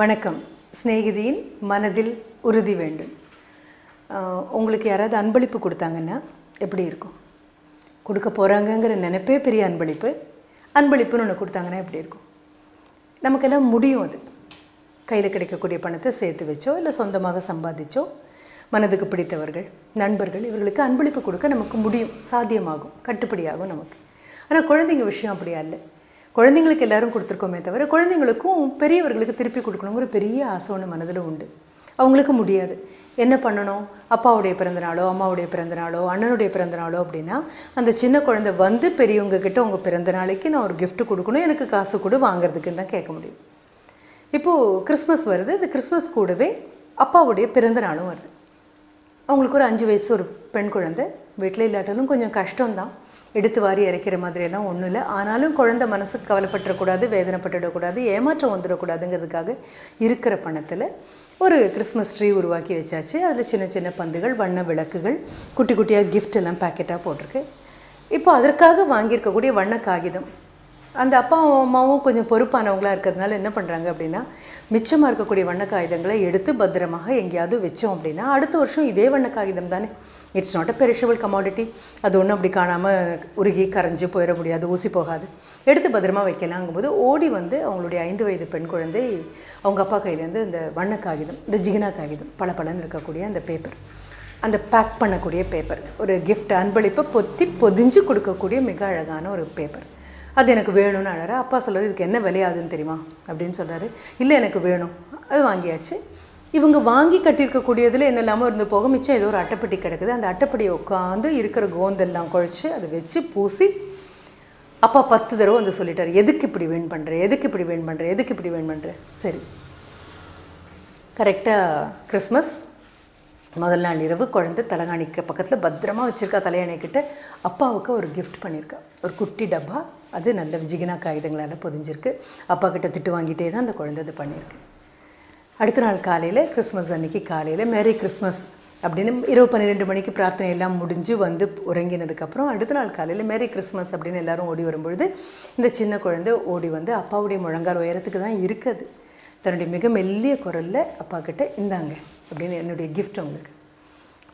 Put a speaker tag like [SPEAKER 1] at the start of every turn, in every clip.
[SPEAKER 1] வணக்கம். சிநேகிதியின் மனதில் உறுதி வேண்டும். உங்களுக்கு யாராவது அன்பளிப்பு கொடுத்தாங்கன்னா எப்படி இருக்கும்? கொடுக்க போகிறாங்கங்கிற நினைப்பே பெரிய அன்பளிப்பு. அன்பளிப்புன்னு ஒன்று கொடுத்தாங்கன்னா எப்படி இருக்கும்? நமக்கெல்லாம் முடியும் அது. கையில் கிடைக்கக்கூடிய பணத்தை சேர்த்து வச்சோ இல்லை சொந்தமாக சம்பாதிச்சோ மனதுக்கு பிடித்தவர்கள் நண்பர்கள் இவர்களுக்கு அன்பளிப்பு கொடுக்க நமக்கு முடியும். சாத்தியமாகும். கட்டுப்படியாகும் நமக்கு. ஆனால் குழந்தைங்க விஷயம் அப்படியா இல்லை குழந்தைங்களுக்கு எல்லாரும் கொடுத்துருக்கோமே தவிர குழந்தைங்களுக்கும் பெரியவர்களுக்கு திருப்பி கொடுக்கணுங்கிற பெரிய ஆசை ஒன்று மனதில் உண்டு. அவங்களுக்கு முடியாது. என்ன பண்ணணும்? அப்பாவுடைய பிறந்தநாளோ அம்மாவுடைய பிறந்தநாளோ அண்ணனுடைய பிறந்தநாளோ அப்படின்னா அந்த சின்ன குழந்தை வந்து பெரியவங்க கிட்ட உங்கள் பிறந்த நாளைக்கு நான் ஒரு gift கொடுக்கணும் எனக்கு காசு கூட வாங்குறதுக்குன்னு தான் கேட்க முடியும். இப்போது கிறிஸ்மஸ் வருது. இந்த கிறிஸ்மஸ் கூடவே அப்பாவுடைய பிறந்த நாளும் வருது. அவங்களுக்கு ஒரு அஞ்சு வயசு ஒரு பெண் குழந்தை. வீட்டில் இல்லாட்டாலும் கொஞ்சம் கஷ்டம்தான். எடுத்து வாரி இறைக்கிற மாதிரியெல்லாம் ஒன்றும் இல்லை. ஆனாலும் குழந்தை மனசுக்கு கவலைப்பட்டுறக்கூடாது வேதனைப்பட்டுடக்கூடாது ஏமாற்றம் வந்துடக்கூடாதுங்கிறதுக்காக இருக்கிற பணத்தில் ஒரு கிறிஸ்மஸ் ட்ரீ உருவாக்கி வச்சாச்சு. அதில் சின்ன சின்ன பந்துகள் வண்ண விளக்குகள் குட்டி குட்டியாக கிஃப்ட் எல்லாம் பேக்கெட்டாக போட்டிருக்கு. இப்போ அதற்காக வாங்கியிருக்கக்கூடிய வண்ண காகிதம். அந்த அப்பாவும் அம்மாவும் கொஞ்சம் பொறுப்பானவங்களாக இருக்கிறதுனால என்ன பண்ணுறாங்க அப்படின்னா மிச்சமாக இருக்கக்கூடிய வண்ண காகிதங்களை எடுத்து பத்திரமாக எங்கேயாவது வச்சோம் அப்படின்னா அடுத்த வருஷம் இதே வண்ண காகிதம் தானே. It's not a perishable commodity அது ஒன்றும் அப்படி காணாமல் உருகி கரைஞ்சி போயிட முடியாது ஊசி போகாது. எடுத்து பத்திரமா வைக்கலாங்கும்போது ஓடி வந்து அவங்களுடைய ஐந்து வயது பெண் குழந்தை அவங்க அப்பா கையிலேருந்து இந்த வண்ண காகிதம் இந்த ஜிகினா காகிதம் பல பலன்னு இருக்கக்கூடிய அந்த பேப்பர் அந்த பேக் பண்ணக்கூடிய பேப்பர் ஒரு கிஃப்ட் அன்பளிப்பை பொத்தி பொதிஞ்சு கொடுக்கக்கூடிய மிக அழகான ஒரு பேப்பர் அது எனக்கு வேணும்னு அழற. அப்பா சொல்கிறார் இதுக்கு என்ன விலையாதுன்னு தெரியுமா? அப்படின்னு சொல்கிறாரு இல்லை எனக்கு வேணும். அது வாங்கியாச்சு. இவங்க வாங்கி கட்டியிருக்கக்கூடியதில் என்ன இல்லாமல் இருந்து போக மிச்சம் ஏதோ ஒரு அட்டைப்பட்டி கிடக்குது. அந்த அட்டைப்பெட்டியை உட்காந்து இருக்கிற கோந்தெல்லாம் குழச்சி அதை வச்சு பூசி அப்பா பத்து தடவை வந்து சொல்லிட்டார். எதுக்கு இப்படி வேன் பண்ணுற எதுக்கு இப்படி வேன் பண்ணுற எதுக்கு இப்படி வேன் பண்ணுற சரி. கரெக்டாக கிறிஸ்மஸ் முதல் நாள் இரவு குழந்தை தலகாணிக்கு பக்கத்தில் பத்திரமா வச்சுருக்கா தலையணைக்கிட்ட அப்பாவுக்கு ஒரு கிஃப்ட் பண்ணியிருக்கா. ஒரு குட்டி டப்பா. அது நல்ல விஜிகினா காகிதங்களால் பொதிஞ்சிருக்கு. அப்பா கிட்ட திட்டு வாங்கிட்டே தான் அந்த குழந்தை இது பண்ணியிருக்கு அடுத்த நாள் காலையில் கிறிஸ்மஸ் அன்னைக்கு காலையில் மேரி கிறிஸ்மஸ் அப்படின்னு இரவு பன்னிரெண்டு மணிக்கு பிரார்த்தனை எல்லாம் முடிஞ்சு வந்து உறங்கினதுக்கப்புறம் அடுத்த நாள் காலையில் மேரி கிறிஸ்மஸ் அப்படின்னு எல்லாரும் ஓடி வரும்பொழுது இந்த சின்ன குழந்தை ஓடி வந்து அப்பாவுடைய முழங்கால் உயரத்துக்கு தான் இருக்குது. தன்னுடைய மிக மெல்லிய குரலில் அப்பா கிட்ட இந்தாங்க அப்படின்னு என்னுடைய கிஃப்ட் உங்களுக்கு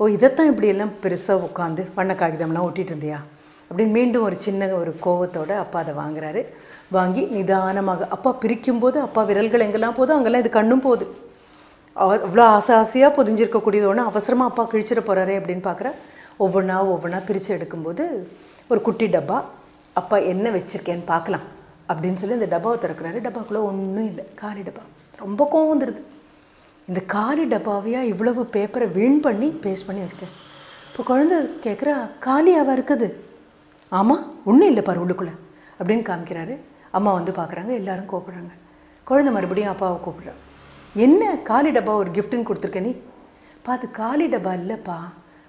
[SPEAKER 1] ஓ இதைத்தான் இப்படி எல்லாம் பெருசாக உட்காந்து வண்ண காகிதம்லாம் ஒட்டிகிட்டு இருந்தியா? அப்படின்னு மீண்டும் ஒரு சின்ன ஒரு கோவத்தோடு அப்பா அதை வாங்குறாரு. வாங்கி நிதானமாக அப்பா பிரிக்கும்போது அப்பா விரல்கள் எங்கெல்லாம் போதும் அங்கெல்லாம் இது கண்ணும் போகுது. அவ்வளோ ஆசை ஆசையாக பொதிஞ்சிருக்கக்கூடியது ஒன்று அவசரமாக அப்பா கிழிச்சிட போகிறாரே அப்படின்னு பார்க்குற. ஒவ்வொன்றா ஒவ்வொன்றா பிரித்து எடுக்கும்போது ஒரு குட்டி டப்பா அப்பா என்ன வச்சுருக்கேன்னு பார்க்கலாம் அப்படின்னு சொல்லி இந்த டப்பாவை திறக்கிறாரு. டப்பாக்குள்ளே ஒன்றும் இல்லை காலி டப்பா. ரொம்ப கோவம் வந்துடுது இந்த காலி டப்பாவையாக இவ்வளவு பேப்பரை வீண் பண்ணி பேஸ்ட் பண்ணி வச்சுருக்கேன். இப்போ குழந்தை கேட்குறா காலியாவாக இருக்குது? ஆமாம் ஒன்றும் இல்லை பாரு உள்ளுக்குள்ளே. அப்படின்னு காமிக்கிறாரு. அம்மா வந்து பார்க்குறாங்க எல்லாரும் கூப்பிட்றாங்க. குழந்தை மறுபடியும் அப்பாவை கூப்பிடுறா. என்ன காலி டப்பா ஒரு கிஃப்ட்டுன்னு கொடுத்துருக்க நீ? பார்த்து காலி டப்பா இல்லைப்பா.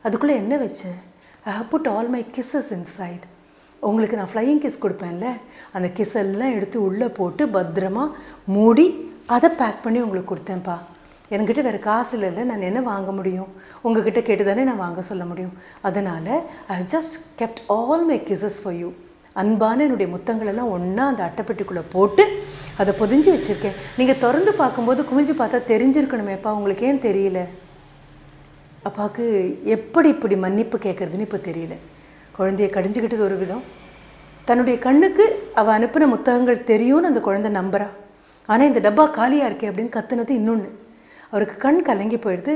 [SPEAKER 1] அதுக்குள்ளே என்ன வச்சேன் I have put all my kisses inside உங்களுக்கு நான் ஃப்ளையிங் கிஸ் கொடுப்பேன்ல? அந்த கிஸ் எல்லாம் எடுத்து உள்ளே போட்டு பத்திரமா மூடி அதை பேக் பண்ணி உங்களுக்கு கொடுத்தேன்ப்பா. என்கிட்ட வேறு காசு இல்லைல்ல நான் என்ன வாங்க முடியும்? உங்ககிட்ட கேட்டு தானே நான் வாங்க சொல்ல முடியும். அதனால் I just kept all my kisses for you அன்பான என்னுடைய முத்தங்களெல்லாம் ஒன்றா அந்த அட்டைப்பெட்டிக்குள்ளே போட்டு அதை பொதிஞ்சு வச்சுருக்கேன். நீங்கள் திறந்து பார்க்கும்போது குமிஞ்சு பார்த்தா தெரிஞ்சிருக்கணுமேப்பா உங்களுக்கு ஏன் தெரியல? அப்பாவுக்கு எப்படி இப்படி மன்னிப்பு கேட்குறதுன்னு இப்போ தெரியல. குழந்தைய கடிஞ்சுக்கிட்டது ஒரு விதம். தன்னுடைய கண்ணுக்கு அவள் அனுப்பின முத்தகங்கள் தெரியும்னு அந்த குழந்தை நம்புறா. ஆனால் இந்த டப்பா காலியாக இருக்கே அப்படின்னு கத்துனது இன்னொன்று அவருக்கு கண் கலங்கி போயிடுது.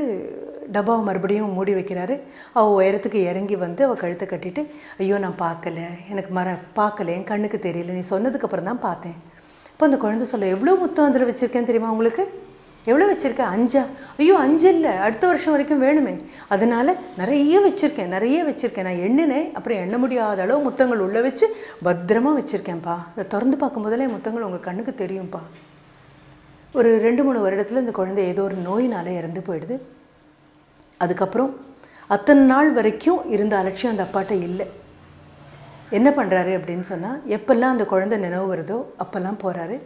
[SPEAKER 1] டப்பாவை மறுபடியும் மூடி வைக்கிறாரு. அவள் உயரத்துக்கு இறங்கி வந்து அவள் கழுத்தை கட்டிட்டு ஐயோ நான் பார்க்கல. எனக்கு மர பார்க்கல. என் கண்ணுக்கு தெரியல. நீ சொன்னதுக்கப்புறம் தான் பார்த்தேன். இப்போ அந்த குழந்தை சொல்ல எவ்வளோ முத்தம் அதில் வச்சுருக்கேன் தெரியுமா உங்களுக்கு? எவ்வளோ வச்சுருக்கேன் அஞ்சா? ஐயோ அஞ்சு இல்லை. அடுத்த வருஷம் வரைக்கும் வேணுமே. அதனால் நிறைய வச்சுருக்கேன். நிறைய வச்சுருக்கேன். நான் எண்ணினேன். அப்புறம் எண்ண முடியாத அளவு முத்தங்கள் உள்ளே வச்சு பத்திரமா வச்சுருக்கேன்ப்பா. அதை திறந்து பார்க்கும்போதெல்லாம் என் முத்தங்கள் உங்களுக்கு கண்ணுக்கு தெரியும்ப்பா. ஒரு ரெண்டு மூணு வருடத்தில் இந்த குழந்தை ஏதோ ஒரு நோயினால் இறந்து போயிடுது. அதுக்கப்புறம் அத்தனை நாள் வரைக்கும் இருந்த அலட்சியம் அந்த அப்பாட்ட இல்லை. என்ன பண்ணுறாரு அப்படின்னு சொன்னால் எப்பெல்லாம் அந்த குழந்தை நினைவு வருதோ அப்போல்லாம் போகிறாரு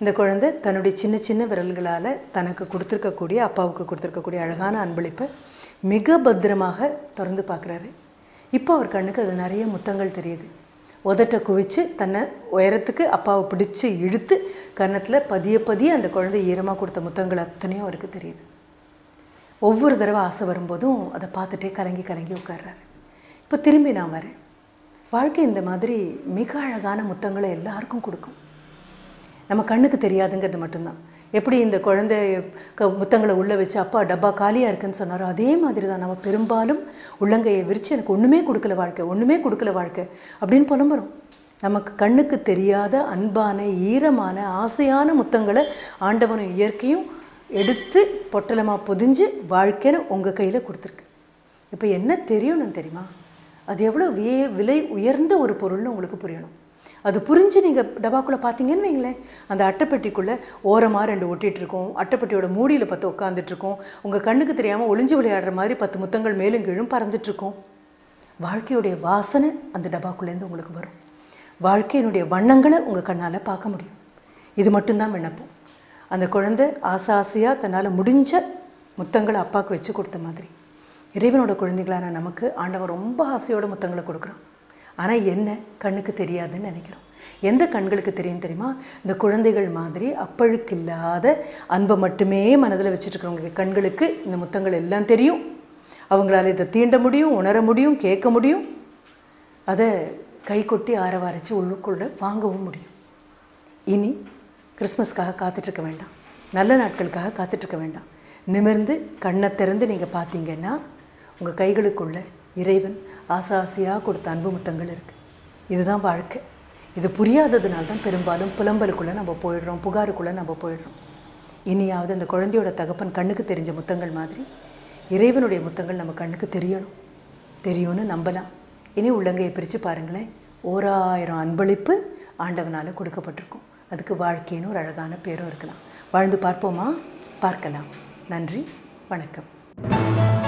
[SPEAKER 1] இந்த குழந்தை தன்னுடைய சின்ன சின்ன விரல்களால் தனக்கு கொடுத்துருக்கக்கூடிய அப்பாவுக்கு கொடுத்துருக்கக்கூடிய அழகான அன்பளிப்பை மிக பத்திரமாக திறந்து பார்க்குறாரு. இப்போ அவர் கண்ணுக்கு அதில் நிறைய முத்தங்கள் தெரியுது. உதட்டை குவிச்சு தன்னை உயரத்துக்கு அப்பாவை பிடிச்சி இழுத்து கன்னத்தில் பதிய பதிய அந்த குழந்தை ஈரமாக கொடுத்த முத்தங்கள் அத்தனையும் அவருக்கு தெரியுது. ஒவ்வொரு தடவை ஆசை வரும்போதும் அதை பார்த்துட்டே கலங்கி கலங்கி உட்கார்றாரு. இப்போ திரும்பி நான் வரேன். வாழ்க்கை இந்த மாதிரி மிக அழகான முத்தங்களை எல்லாருக்கும் கொடுக்கும். நம்ம கண்ணுக்கு தெரியாதுங்கிறது மட்டும்தான். எப்படி இந்த குழந்தை க முத்தங்களை உள்ளே வச்சு அப்பா டப்பா காலியாக இருக்குன்னு சொன்னாரோ அதே மாதிரி தான் நம்ம பெரும்பாலும் உள்ளங்கையை விரித்து எனக்கு ஒன்றுமே கொடுக்கல வாழ்க்கை ஒன்றுமே கொடுக்கல வாழ்க்கை அப்படின்னு புலம்புறோம். நமக்கு கண்ணுக்கு தெரியாத அன்பான ஈரமான ஆசையான முத்தங்களை ஆண்டவனும் இயற்கையும் எடுத்து பொட்டலமாக பொதிஞ்சு வாழ்க்கைன்னு உங்கள் கையில் கொடுத்துருக்கு. இப்போ என்ன தெரியணும் தெரியுமா? அது எவ்வளோ வே விலை உயர்ந்த ஒரு பொருள்னு உங்களுக்கு புரியணும். அது புரிஞ்சு நீங்கள் டபாக்குள்ளே பார்த்தீங்கன்னு வைங்களேன். அந்த அட்டைப்பெட்டிக்குள்ளே ஓரமாக ரெண்டு ஒட்டிகிட்டு இருக்கும் அட்டைப்பெட்டியோட மூடியில் பத்து உட்காந்துட்ருக்கோம் உங்கள் கண்ணுக்கு தெரியாமல் ஒளிஞ்சு விளையாடுற மாதிரி பத்து முத்தங்கள் மேலும் கீழும் பறந்துட்டுருக்கோம். வாழ்க்கையுடைய வாசனை அந்த டபாக்குள்ளேருந்து உங்களுக்கு வரும். வாழ்க்கையினுடைய வண்ணங்களை உங்கள் கண்ணால் பார்க்க முடியும். இது மட்டும்தான் விண்ணப்பம். அந்த குழந்தை ஆசை ஆசையாக தன்னால் முடிஞ்ச முத்தங்களை அப்பாவுக்கு வச்சு கொடுத்த மாதிரி. இறைவனோட குழந்தைகளான நமக்கு ஆண்டவன் ரொம்ப ஆசையோட முத்தங்களை கொடுக்குறான். ஆனால் என்ன கண்ணுக்கு தெரியாதுன்னு நினைக்கிறோம். எந்த கண்களுக்கு தெரியும் தெரியுமா? இந்த குழந்தைகள் மாதிரி அப்பழுக்கு இல்லாத அன்பை மட்டுமே மனதில் வச்சுட்டு கண்களுக்கு இந்த முத்தங்கள் எல்லாம் தெரியும். அவங்களால இதை தீண்ட முடியும் உணர முடியும் கேட்க முடியும். அதை கை கொட்டி ஆரவாரித்து உள்ளுக்குள்ளே வாங்கவும் முடியும். இனி கிறிஸ்மஸ்க்காக காத்துட்ருக்க வேண்டாம். நல்ல நாட்களுக்காக காத்துட்ருக்க வேண்டாம். நிமிர்ந்து கண்ணை திறந்து நீங்கள் பார்த்தீங்கன்னா உங்கள் கைகளுக்குள்ளே இறைவன் ஆசை ஆசையாக கொடுத்த அன்பு முத்தங்கள் இருக்குது இதுதான் வாழ்க்கை. இது புரியாததுனால தான் பெரும்பாலும் புலம்பலுக்குள்ளே நம்ம போயிடுறோம் புகாருக்குள்ளே நம்ம போயிடுறோம். இனியாவது அந்த குழந்தையோட தகப்பன் கண்ணுக்கு தெரிஞ்ச முத்தங்கள் மாதிரி இறைவனுடைய முத்தங்கள் நம்ம கண்ணுக்கு தெரியணும். தெரியும்னு நம்பலாம். இனி உள்ளங்கையை பிரித்து பாருங்களேன். ஓராயிரம் அன்பளிப்பு ஆண்டவனால் கொடுக்கப்பட்டிருக்கும். அதுக்கு வாழ்க்கைன்னு ஒரு அழகான பேரும் இருக்கலாம். வாழ்ந்து பார்ப்போமா? பார்க்கலாம். நன்றி. வணக்கம்.